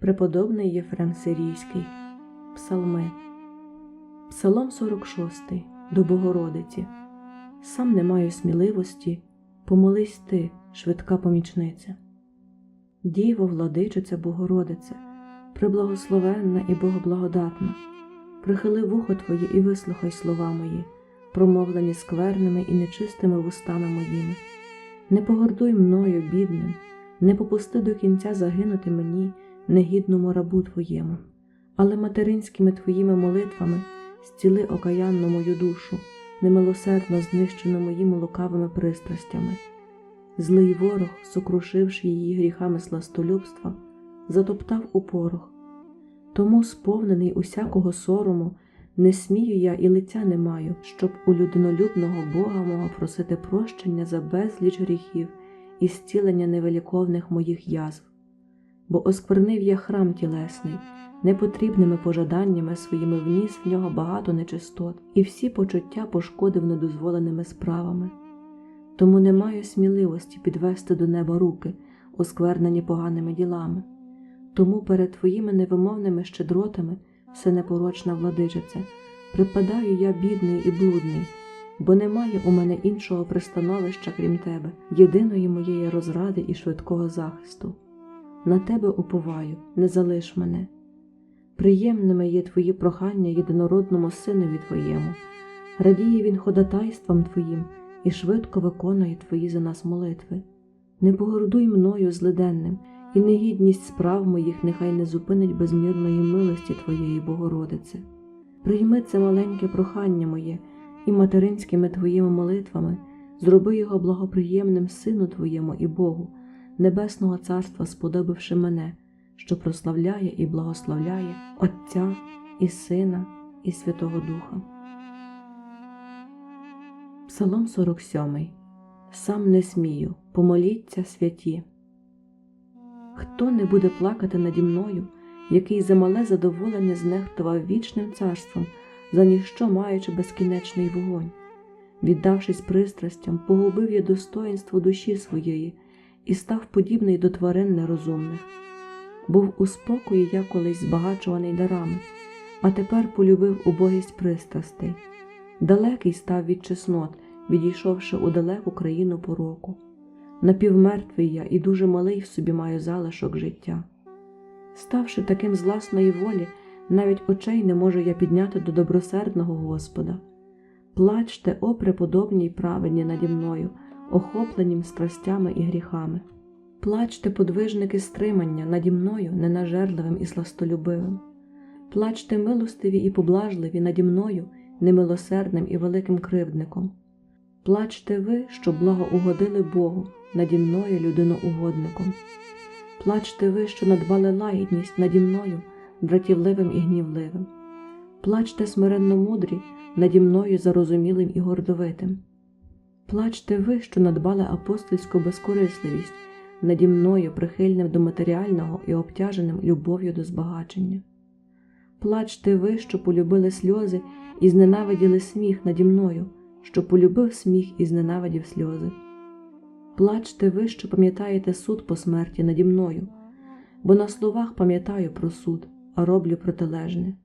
Преподобний Єфрем Сирійський, Псалми, Псалом 46 до Богородиці. Сам не маю сміливості, помолись ти, швидка помічниця. Діво, владичице, Богородице, преблагословенна і богоблагодатна, прихили вухо Твоє і вислухай слова мої, промовлені скверними і нечистими вустами моїми. Не погордуй мною, бідним, не попусти до кінця загинути мені, негідному рабу Твоєму, але материнськими Твоїми молитвами зціли окаянну мою душу, немилосердно знищену моїми лукавими пристрастями. Злий ворог, сокрушивши її гріхами сластолюбства, затоптав у порох. Тому, сповнений усякого сорому, не смію я і лиця не маю, щоб у людинолюбного Бога мого просити прощення за безліч гріхів і зцілення невеликовних моїх язв. Бо осквернив я храм тілесний, непотрібними пожаданнями своїми вніс в нього багато нечистот, і всі почуття пошкодив недозволеними справами. Тому не маю сміливості підвести до неба руки, осквернені поганими ділами. Тому перед твоїми невимовними щедротами, все непорочна владичице, припадаю я бідний і блудний, бо немає у мене іншого пристановища, крім тебе, єдиної моєї розради і швидкого захисту. На тебе уповаю, не залиш мене. Приємними є твої прохання єдинородному синові твоєму, радіє він ходатайством твоїм і швидко виконує твої за нас молитви. Не погордуй мною злиденним, і негідність справ моїх нехай не зупинить безмірної милості Твоєї, Богородице. Прийми це маленьке прохання моє і материнськими Твоїми молитвами зроби його благоприємним Сину Твоєму і Богу, Небесного Царства, сподобавши мене, що прославляє і благословляє Отця і Сина, і Святого Духа. Псалом 47 Сам не смію, помоліться святі. Хто не буде плакати наді мною, який за мале задоволення знехтував вічним царством, за ніщо маючи безкінечний вогонь, віддавшись пристрастям, погубив я достоїнство душі своєї і став подібний до тварин нерозумних. Був у спокої я колись збагачуваний дарами, а тепер полюбив убогість пристрастей. Далекий став від чеснот, відійшовши у далеку країну пороку. Напівмертвий я і дуже малий в собі маю залишок життя. Ставши таким з власної волі, навіть очей не можу я підняти до добросердного Господа. Плачте, о преподобні праведні наді мною, охопленім страстями і гріхами. Плачте, подвижники стримання наді мною, ненажерливим і сластолюбивим. Плачте, милостиві і поблажливі наді мною, немилосердним і великим кривдником. Плачте ви, що благоугодили Богу, наді мною людиноугодником. Плачте ви, що надбали лагідність наді мною, дратівливим і гнівливим. Плачте смиренно мудрі наді мною зарозумілим і гордовитим. Плачте ви, що надбали апостольську безкорисливість наді мною прихильним до матеріального і обтяженим любов'ю до збагачення. Плачте ви, що полюбили сльози і зненавиділи сміх наді мною, що полюбив сміх і зненавидів сльози. Плачте ви, що пам'ятаєте суд по смерті наді мною, бо на словах пам'ятаю про суд, а роблю протилежне.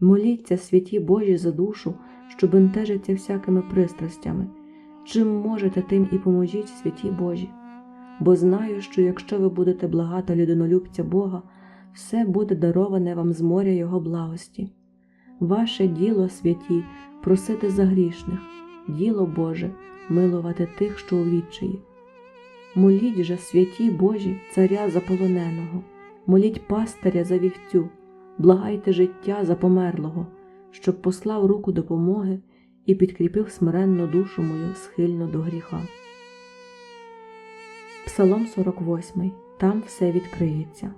Моліться, святі Божі, за душу, що бентежиться всякими пристрастями, чим можете, тим і поможіть, святі Божі, бо знаю, що якщо ви будете благати людинолюбця Бога, все буде дароване вам з моря Його благості. Ваше діло, святі, просити за грішних, діло Боже, милувати тих, що у відчаї. Моліть же, святі Божі, царя заполоненого, моліть пастиря за вівцю, благайте життя за померлого, щоб послав руку допомоги і підкріпив смиренну душу мою схильно до гріха. Псалом 48. Там все відкриється.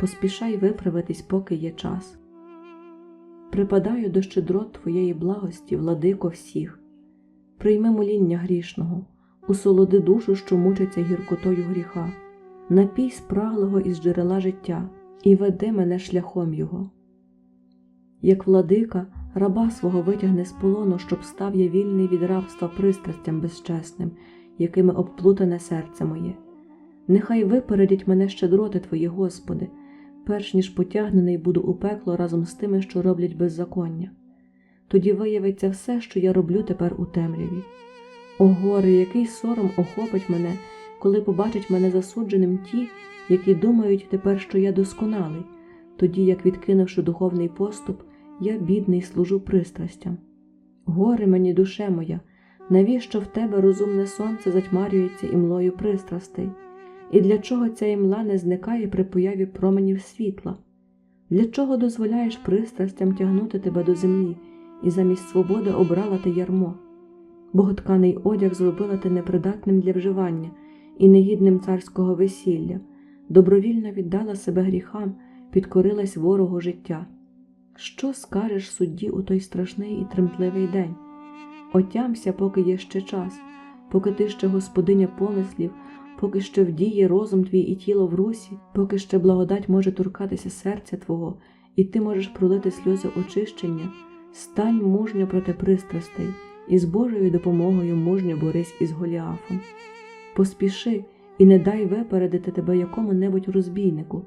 Поспішай виправитись, поки є час. Припадаю до щедрот Твоєї благості, владико всіх. Прийми моління грішного, усолоди душу, що мучиться гіркотою гріха, напій спраглого із джерела життя і веди мене шляхом Його. Як владика, раба свого витягне з полону, щоб став я вільний від рабства пристрастям безчесним, якими обплутане серце моє. Нехай випередять мене щедроти Твої, Господи, перш ніж потягнений буду у пекло разом з тими, що роблять беззаконня. Тоді виявиться все, що я роблю тепер у темряві. О горе, який сором охопить мене, коли побачать мене засудженим ті, які думають тепер, що я досконалий, тоді як, відкинувши духовний поступ, я бідний служу пристрастям. Горе мені, душе моя, навіщо в тебе розумне сонце затьмарюється імлою пристрастей? І для чого ця імла не зникає при появі променів світла? Для чого дозволяєш пристрастям тягнути тебе до землі і замість свободи обрала ти ярмо? Боготканий одяг зробила ти непридатним для вживання і негідним царського весілля, добровільно віддала себе гріхам, підкорилась ворогу життя. Що скажеш судді у той страшний і тремтливий день? Отямся, поки є ще час, поки ти ще господиня помислів, поки ще вдіє розум твій і тіло в русі, поки ще благодать може торкатися серця Твого, і ти можеш пролити сльози очищення, стань мужньо проти пристрастей, і з Божою допомогою мужньо борись із Голіафом. Поспіши і не дай випередити тебе якому-небудь розбійнику,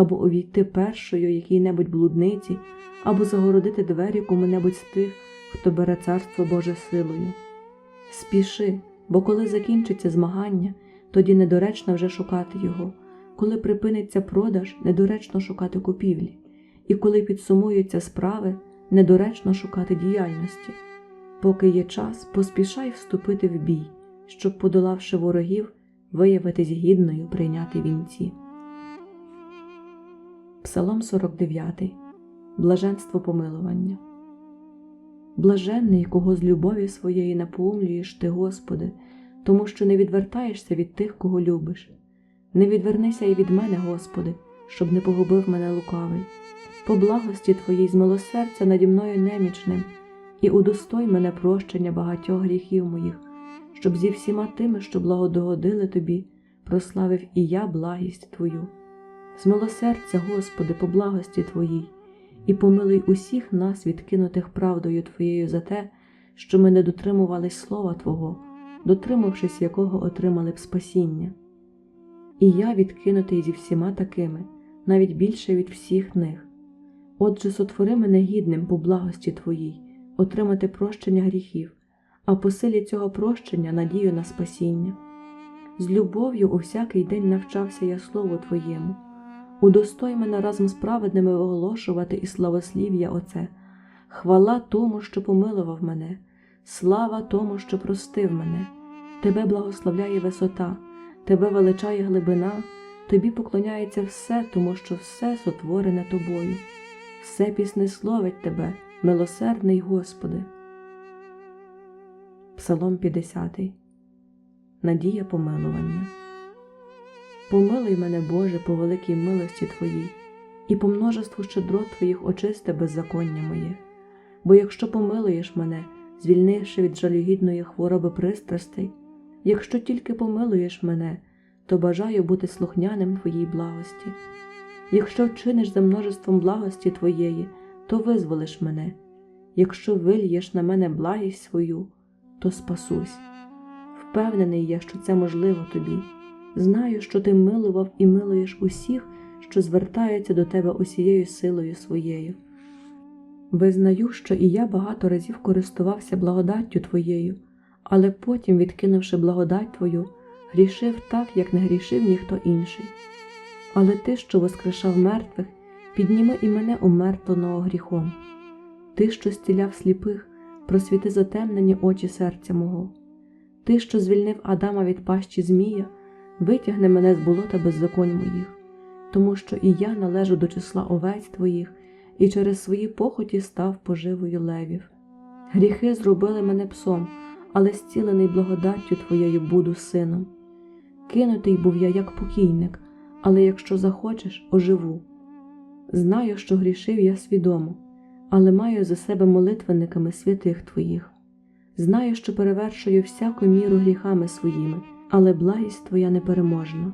або увійти першою якій-небудь блудниці, або загородити двері кому-небудь з тих, хто бере царство Боже силою. Спіши, бо коли закінчиться змагання, тоді недоречно вже шукати його, коли припиниться продаж, недоречно шукати купівлі, і коли підсумуються справи, недоречно шукати діяльності. Поки є час, поспішай вступити в бій, щоб, подолавши ворогів, виявитись гідною прийняти вінці. Псалом 49. Блаженство помилування. Блаженний, кого з любові своєї напоумлюєш ти, Господи, тому що не відвертаєшся від тих, кого любиш. Не відвернися і від мене, Господи, щоб не погубив мене лукавий. По благості Твоїй з милосердя наді мною немічним, і удостой мене прощення багатьох гріхів моїх, щоб зі всіма тими, що благодогодили Тобі, прославив і я благість Твою. З милосердя, Господи, по благості Твоїй, і помилуй усіх нас, відкинутих правдою Твоєю за те, що ми не дотримувались слова Твого, дотримавшись якого отримали б спасіння. І я відкинутий зі всіма такими, навіть більше від всіх них. Отже, сотвори мене гідним по благості Твоїй, отримати прощення гріхів, а по силі цього прощення надію на спасіння. З любов'ю у всякий день навчався я Слову Твоєму. Удостой мене разом з праведними виголошувати і славослів'я Оце, хвала тому, що помилував мене, слава тому, що простив мене, Тебе благословляє висота, Тебе величає глибина, Тобі поклоняється все, тому що все сотворене тобою, все піснесловить Тебе, милосердний Господи. Псалом 50. Надія помилування. Помилуй мене, Боже, по великій милості Твоїй, і по множеству щедрот Твоїх очисти беззаконня моє. Бо якщо помилуєш мене, звільнивши від жалюгідної хвороби пристрастей, якщо тільки помилуєш мене, то бажаю бути слухняним Твоїй благості. Якщо вчиниш за множеством благості Твоєї, то визволиш мене, якщо вильєш на мене благість свою, то спасусь. Впевнений я, що це можливо тобі. Знаю, що ти милував і милуєш усіх, що звертаються до тебе усією силою своєю. Визнаю, що і я багато разів користувався благодаттю Твоєю, але потім, відкинувши благодать Твою, грішив так, як не грішив ніхто інший. Але ти, що воскрешав мертвих, підніми і мене умертвленого гріхом. Ти, що стіляв сліпих, просвіти затемнені очі серця мого. Ти, що звільнив Адама від пащі Змія, витягни мене з болота беззаконь моїх, тому що і я належу до числа овець твоїх, і через свої похоті став поживою левів. Гріхи зробили мене псом, але зцілений благодаттю твоєю буду сином. Кинутий був я як покійник, але якщо захочеш, оживу. Знаю, що грішив я свідомо, але маю за себе молитвенниками святих твоїх. Знаю, що перевершую всяку міру гріхами своїми, але благість твоя непереможна.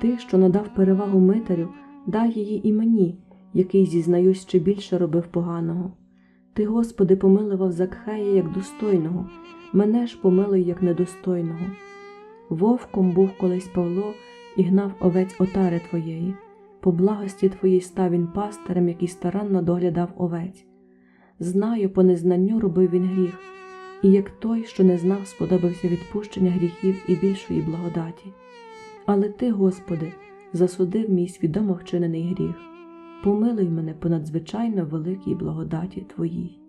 Ти, що надав перевагу митарю, дай її і мені, який, зізнаюсь, ще більше робив поганого. Ти, Господи, помилував Закхея як достойного, мене ж помилуй як недостойного. Вовком був колись Павло і гнав овець отари твоєї. По благості Твоїй став він пастирем, який старанно доглядав овець. Знаю, по незнанню робив він гріх, і як той, що не знав, сподобався відпущення гріхів і більшої благодаті. Але Ти, Господи, засудив мій свідомо вчинений гріх. Помилуй мене по надзвичайно великій благодаті Твоїй.